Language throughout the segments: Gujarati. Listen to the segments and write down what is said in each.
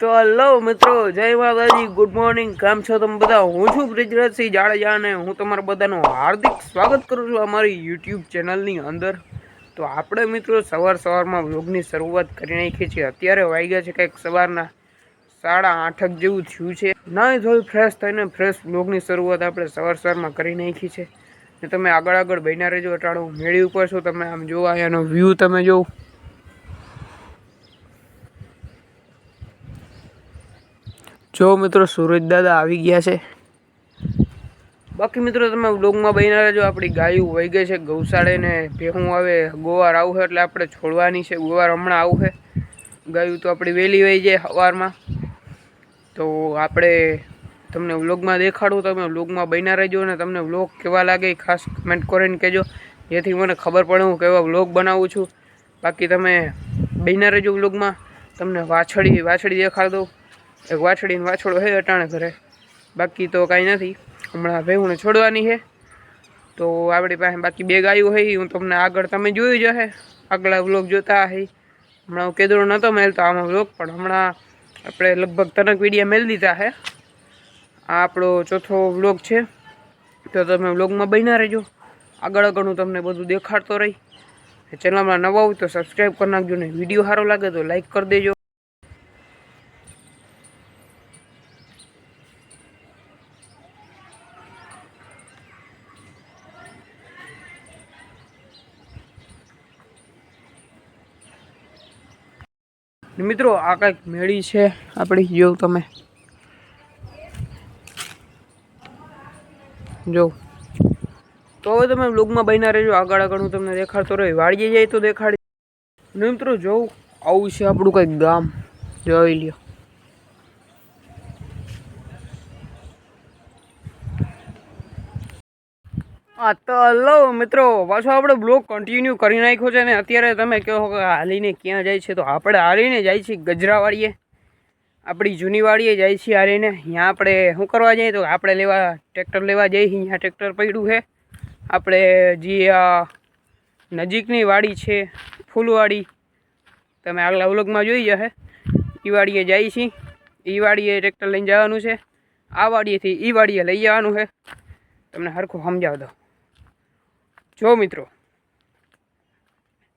તો હલો મિત્રો, જય માતાજી ગુડ મોર્નિંગ કેમ છો તમે બધા? હું છું બ્રિજરાજસિંહ જાડેજા અને હું તમારા બધાનું હાર્દિક સ્વાગત કરું છું અમારી યુટ્યુબ ચેનલની અંદર. તો આપણે મિત્રો સવાર સવારમાં વ્લોગની શરૂઆત કરી નાખી છે અત્યારે વાગ્યા છે કંઈક સવારના સાડા આઠક જેવું થયું છે. નાય થોડું ફ્રેશ થઈને ફ્રેશ વ્લોગની શરૂઆત આપણે સવાર સવારમાં કરી નાખી છે ને તમે આગળ આગળ બન્યા રહેજો, અટાણું મેળી ઉપર છો, તમે આમ જોવા, અહીંયાનો વ્યૂ તમે જોવો. જો મિત્રો સુરજ દાદા આવી ગયા છે. બાકી મિત્રો તમે વ્લોગમાં બન્યા રહેજો. આપણી ગાયું વહી ગઈ છે ગૌશાળે ને ભેહું આવે, ગોવાર આવશે એટલે આપણે છોડવાની છે. ગોવાર હમણાં આવશે ગાયું તો આપણી વહેલી વહી જાય સવારમાં તો આપણે તમને વ્લોગમાં દેખાડું. તમે વ્લોગમાં બન્યા રહેજો અને તમને વ્લોગ કેવા લાગે ખાસ કમેન્ટ કરીને કહેજો. જેથી મને ખબર પડે હું કેવા વ્લોગ બનાવું છું. બાકી તમે બન્યા રહેજો વ્લોગમાં તમને વાછડી વાછડી દેખાડ દઉં. એક વાછડીને વાછડો છે અટાણે ઘરે. બાકી તો કાંઈ નથી. હમણાં ભેહુને છોડવાની છે તો આપણી પાસે બાકી બે ગાયું હોય હું તમને આગળ તમે જોયું જ હશે આગલા વ્લોગ જોતા હશે હમણાં હું કેદરો નહોતો મેલતો, આમાં વ્લોગ પણ હમણાં આપણે લગભગ તનક વિડીયા મેળ દીધા છે આ આપણો ચોથો વ્લોગ છે. તો તમે વ્લોગમાં બન્યા રહેજો. આગળ આગળ હું તમને બધું દેખાડતો રહી. ચેનલમાં નવા હોય તો સબસ્ક્રાઈબ કરી નાખજો ને વીડિયો સારો લાગે તો લાઈક કરી દેજો. મિત્રો, આ કંઈક મેળી છે આપણી. જો તમે. જો. તો હવે તમે બ્લોગમાં બન્યા રહેજો. આગળ આગળ હું તમને દેખાડતો રહ્યો વાળીએ જાય તો દેખાડી. મિત્રો જોઉં આવું છે આપણું કંઈક ગામ. જોઈ લ્યો. તો હલો મિત્રો, પાછો આપણે બ્લોગ કન્ટિન્યુ કરી નાખ્યો છે ને, અત્યારે તમે કહો કે હાલીને ક્યાં જાય છે, તો આપણે હાલીને જાય છીએ ગજરાવાડીએ. આપણી જૂની વાડીએ જાય છીએ હાલીને. અહીંયા આપણે શું કરવા જઈએ તો આપણે લેવા ટ્રેક્ટર લેવા જઈએ, અહીંયા ટ્રેક્ટર પડ્યું છે. આપણે જે નજીકની વાડી છે, ફૂલવાડી, તમે આગલા વ્લોગમાં જોઈ જશે. એ વાડીએ જાય છીએ. એ વાડીએ ટ્રેક્ટર લઈને જવાનું છે. આ વાડીએથી એ વાડીએ લઈ જવાનું છે. તમને સરખું સમજાવ દો જો મિત્રો,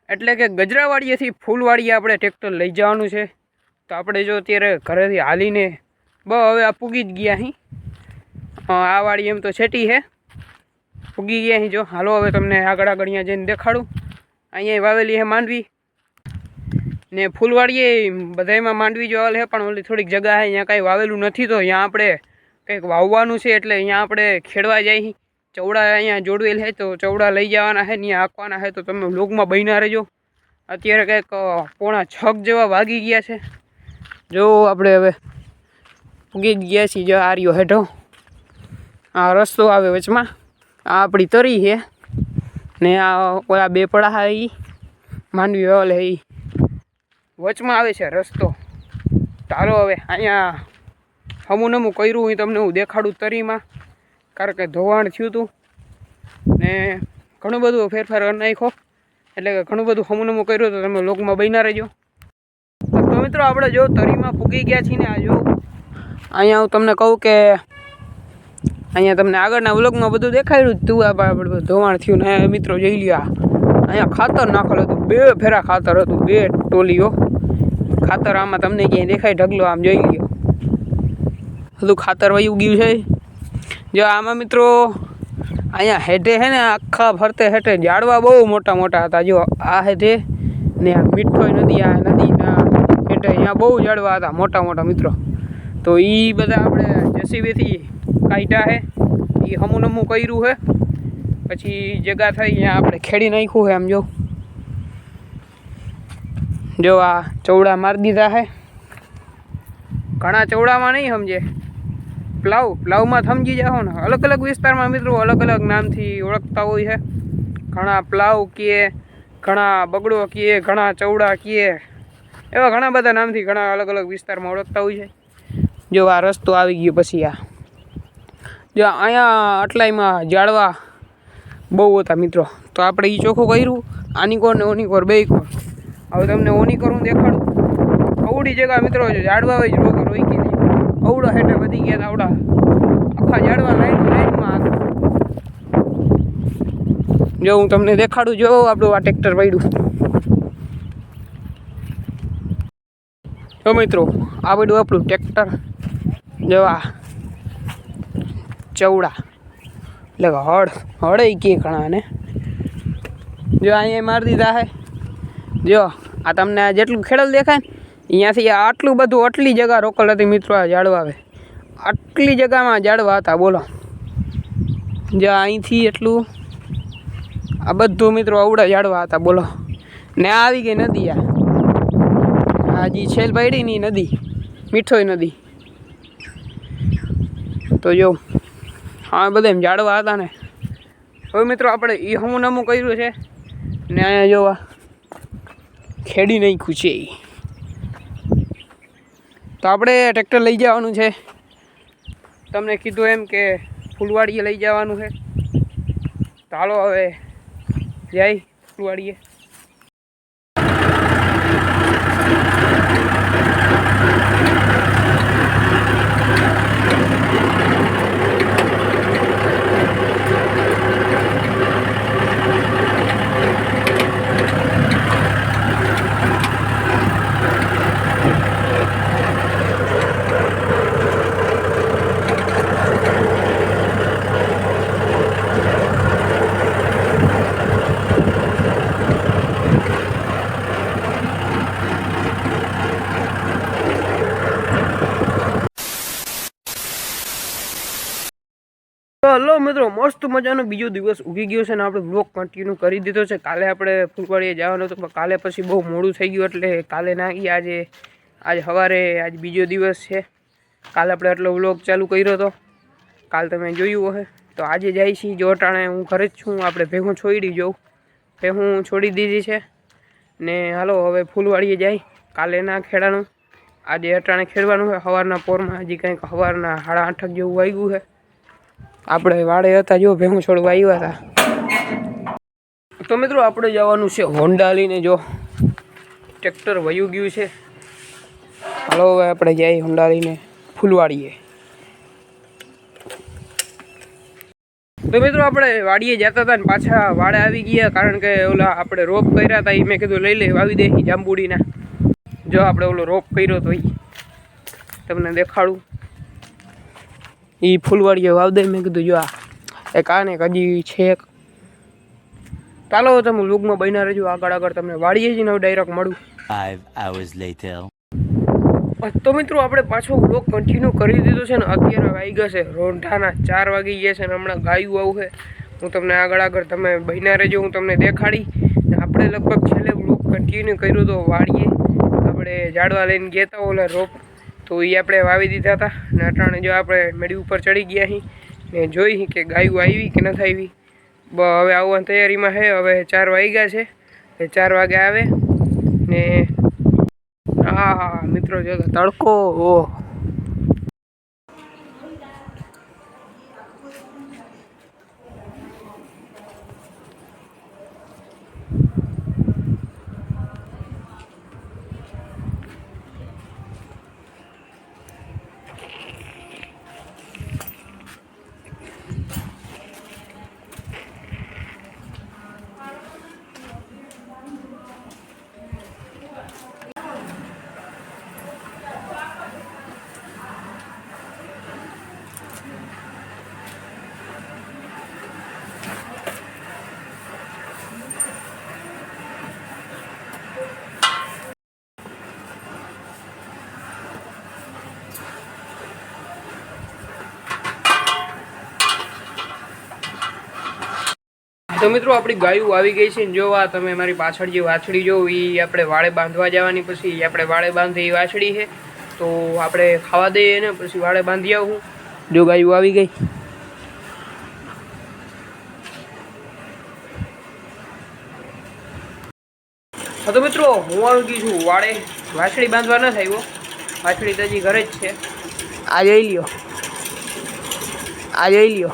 એટલે કે ગજરાવાડીએથી ફૂલવાડીએ આપણે ટ્રેક્ટર લઈ જવાનું છે. તો આપણે જો અત્યારે ઘરેથી હાલીને બ, હવે આ પૂગી જ ગયા અહીં આ વાડી એમ તો છેટી છે પૂગી ગયા અહીં જો. હાલો, હવે તમને આગળ આગળ અહીંયા જઈને દેખાડું. અહીંયા વાવેલી છે માંડવી. ને ફૂલવાડીએ બધામાં માંડવી જોવાલ છે પણ ઓલી થોડીક જગ્યા છે અહીંયા કાંઈ વાવેલું નથી. તો અહીંયા આપણે કંઈક વાવવાનું છે, એટલે અહીંયા આપણે ખેડવા જાય ચવડા અહીંયા જોડવેલ છે તો ચવડા લઈ જવાના છે ત્યાં આંકવાના છે તો તમે લોગમાં બન્યા રહેજો. અત્યારે કંઈક પોણા છક જેવા વાગી ગયા છે. જો આપણે હવે પૂગી ગયા છીએ જો આર્યો હેઠો. આ રસ્તો આવે વચમાં. આ આપણી તરી છે ને આ ઓલા બે પડા એ માંડવી વાવલે એ વચમાં આવે છે રસ્તો. ચાલો હવે અહીંયા હમું નમું કર્યું હું તમને હું દેખાડું તરીમાં. કારણ કે ધોવાણ થયું હતું ને ઘણું બધું ફેરફાર નાખ્યો. એટલે કે ઘણું બધું હમું કર્યું તો તમે લોકમાં બન્યા રહેજો. તો મિત્રો, આપણે જો તરીમાં પૂગી ગયા છીએ ને આ જો. અહીંયા હું તમને કહું કે અહીંયા તમને આગળના વ્લોગમાં બધું દેખાડ્યું તું આપણે ધોવાણ થયું ને. મિત્રો જોઈ લ્યો અહીંયા ખાતર નાખેલું હતું. બે ફેરા ખાતર હતું. બે ટોલીઓ. ખાતર આમાં તમને ક્યાંય દેખાય ઢગલો, આમ જોઈ લ્યો. બધું ખાતર વયું ગયું છે. જો આમાં મિત્રો, અહીંયા હેઠે છે ને, આખા ફરતે હેઠે ઝાડવા બહુ મોટા મોટા હતા. જો આ હેઠે ને આ મીઠોઈ નદી, આ નદીના હેઠે અહીંયા બહુ ઝાડવા હતા, મોટા મોટા મિત્રો. તો એ બધા આપણે જેસીબીથી કાઢ્યા છે. એ હમું નમું કર્યું છે. પછી જગા થઈ અહીંયા આપણે ખેડી નાખ્યું છે આમ જો. જો આ ચવડા મારી દીધા છે. ઘણા ચવડામાં નહીં સમજે. પ્લાવ, પ્લાવમાં સમજી જાઓ ને. અલગ અલગ વિસ્તારમાં મિત્રો અલગ અલગ નામથી ઓળખતા હોય છે. ઘણા પ્લાવ કીએ, ઘણા બગડો કીએ, ઘણા ચવડા કીએ. એવા ઘણા બધા નામથી ઘણા અલગ અલગ વિસ્તારમાં ઓળખતા હોય છે. જો આ રસ્તો આવી ગયો પછી આ. જો અહીંયા આટલાયમાં જાળવા બહુ હતા મિત્રો. તો આપણે એ ચોખ્ખું કર્યું. આની કોર ને ઓની કોર બે કોર. હવે તમને ઓની કોર હું દેખાડું. અવડી જગા મિત્રો જો ઝાડવા હોય જ રોગ રોકી નહીં અવડા હેઠે વધી ગયા આવડા. આખા ઝાડવા લાઈન લાઈનમાં જો હું તમને દેખાડું, જો આપણું આ ટ્રેક્ટર પડ્યું. જો મિત્રો, આ બધું આપણું ટ્રેક્ટર. જવા ચવડા એટલે હળ હળે કે ઘણા ને. જો અહીંયા મારી દીધા હે. જો, આ તમને જેટલું ખેડલ દેખાય ને, અહીંયાથી આટલું બધું, આટલી જગા રોકલ હતી મિત્રો આ જાળવા આવે આટલી જગામાં ઝાડવા હતા, બોલો. જે અહીંથી એટલું આ બધું મિત્રો અવડા ઝાડવા હતા, બોલો. ને આવી ગઈ નદી આ. હાજી છેલ પડીની નદી, મીઠોઈ નદી. તો જો, હા બધા એમ ઝાડવા હતા ને. હવે મિત્રો આપણે એ હમું નમું કર્યું છે, ને અહીંયા જોવા ખેડી નાખ્યું છે તો આપણે ટ્રેક્ટર લઈ જવાનું છે. તમને કીધું એમ કે ફૂલવાડીએ લઈ જવાનું છે. તો હાલો હવે જાય ફૂલવાડીએ. હલો મિત્રો, મસ્ત મજાનો બીજો દિવસ ઉગી ગયો છે ને આપણે બ્લોગ કન્ટિન્યુ કરી દીધો છે. કાલે આપણે ફૂલવાડીએ જવાનું હતું, પણ કાલે પછી બહુ મોડું થઈ ગયું એટલે કાલે ના ગયા આજે, આજ સવારે, આજ બીજો દિવસ છે. કાલે આપણે એટલો બ્લોગ ચાલુ કર્યો હતો કાલ તમે જોયું હશે. તો આજે જાય છીએ જોટાણે, હું ઘરે જ છું, આપણે ભેગું છોડી જઉં. ભેગું છોડી દીધી છે. ને હાલો, હવે ફૂલવાડીએ જાય. કાલે ના ખેડાનું આજે અટાણે ખેડવાનું છે, સવારના પોરમાં હજી કંઈક સવારના સાડા આઠક જેવું વાગ્યું છે. આપણે વાડે હતા જો ભેગું છોડવા આવ્યા હતા તો મિત્રો આપણે જવાનું છે હોન્ડા લઈને જો. ટ્રેક્ટર વયું ગયું છે. હાલો હવે આપણે જઈએ હોન્ડા લઈને ફૂલવાડીએ. તો મિત્રો આપણે વાડીએ જતા હતા ને પાછા વાડે આવી ગયા કારણ કે ઓલા આપણે રોપ કર્યા હતા એ મેં કીધું લઈ લે, વાવી દે જાંબુડીના. જો આપણે ઓલો રોપ કર્યો તો એ તમને દેખાડું. એ ફૂલવાડીએ વાવ દઈ મેં કીધું જો આ એક આ ને હજી છે એક. ચાલો તમે લુકમાં બન્યા રહેજો. આગળ આગળ તમને વાડીએ જ ને ડાયરેક્ટ મળું. Hours later. તો મિત્રો આપણે પાછો બ્લોગ કન્ટિન્યુ કરી દીધો છે ને અત્યારે વાગ્યા છે. રોંઢાના ચાર વાગી ગયા છે ને હમણાં ગાયું આવું છે. હું તમને આગળ આગળ તમે બન્યા રહેજો હું તમને દેખાડી. આપણે લગભગ છેલ્લે બ્લોગ કન્ટિન્યુ કર્યું તો વાડીએ આપણે ઝાડવા લઈને ગયા હતા ઓલા રોપ તો એ આપણે વાવી દીધા હતા ને અટાણે જો આપણે મેળી ઉપર ચડી ગયા અહીં ને જોઈ કે ગાયું આવી કે નથી આવી હવે આવવાની તૈયારીમાં છે હવે ચાર વાગ્યા છે એ ચાર વાગે આવે, ને હા હા મિત્રો જો તડકો, ઓહ. તો મિત્રો, આપણી ગાયું આવી ગઈ છે જો આ તમે મારી પાછળ જે વાછડી જો એ આપણે વાળે બાંધવા જવાની, પછી આપણે વાળે બાંધી એ વાછડી છે. તો આપણે ખાવા દઈએ ને, પછી વાળે બાંધી આવું. જો ગાયું આવી ગઈ. હા તો મિત્રો, હું આવી ગઈ છું વાળે. વાછડી બાંધવા ન થાય વાછડી તો હજી ઘરે જ છે. આ જઈ લ્યો. આ જઈ લ્યો.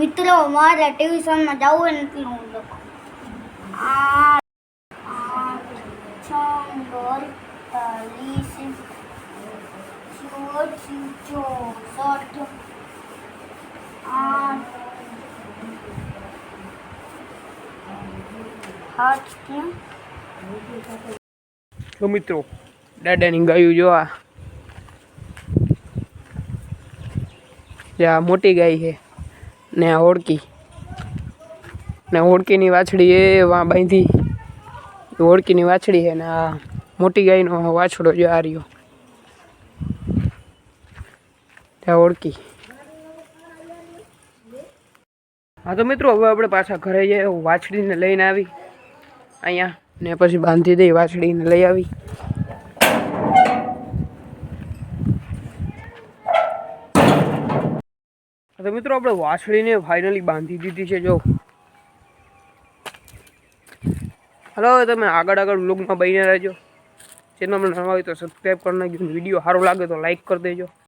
મિત્રો મારે ટ્યુશનમાં જવું હોય ને એટલે હું લખું આઠ આઠ છ અડતાલીસ ચોસઠ આઠ આઠ ક્યાં તો મિત્રો દાદાની ગાયું જોવા જે આ મોટી ગાય છે ને આ ઓળકી ને ઓળકીની વાછડી એ વાં બાંધી. ઓળકીની વાછડી છે ને આ મોટી ગાયનો વાછડો જો આ રહ્યો. ત્યાં ઓળકી હા તો મિત્રો, હવે આપણે પાછા ઘરે જઈએ, વાછડીને લઈને આવી. અહીંયા ને પછી બાંધી દઈ વાછડીને લઈ આવી. મિત્રો આપણે વાછળીને ફાઇનલી બાંધી દીધી છે, જો. હલો તમે આગળ આગળ વ્લોગમાં બહીને રહેજો. ચેનલમાં નવા હોય તો સબસ્ક્રાઈબ કરી નાખજો વીડિયો સારો લાગે તો લાઈક કરી દેજો.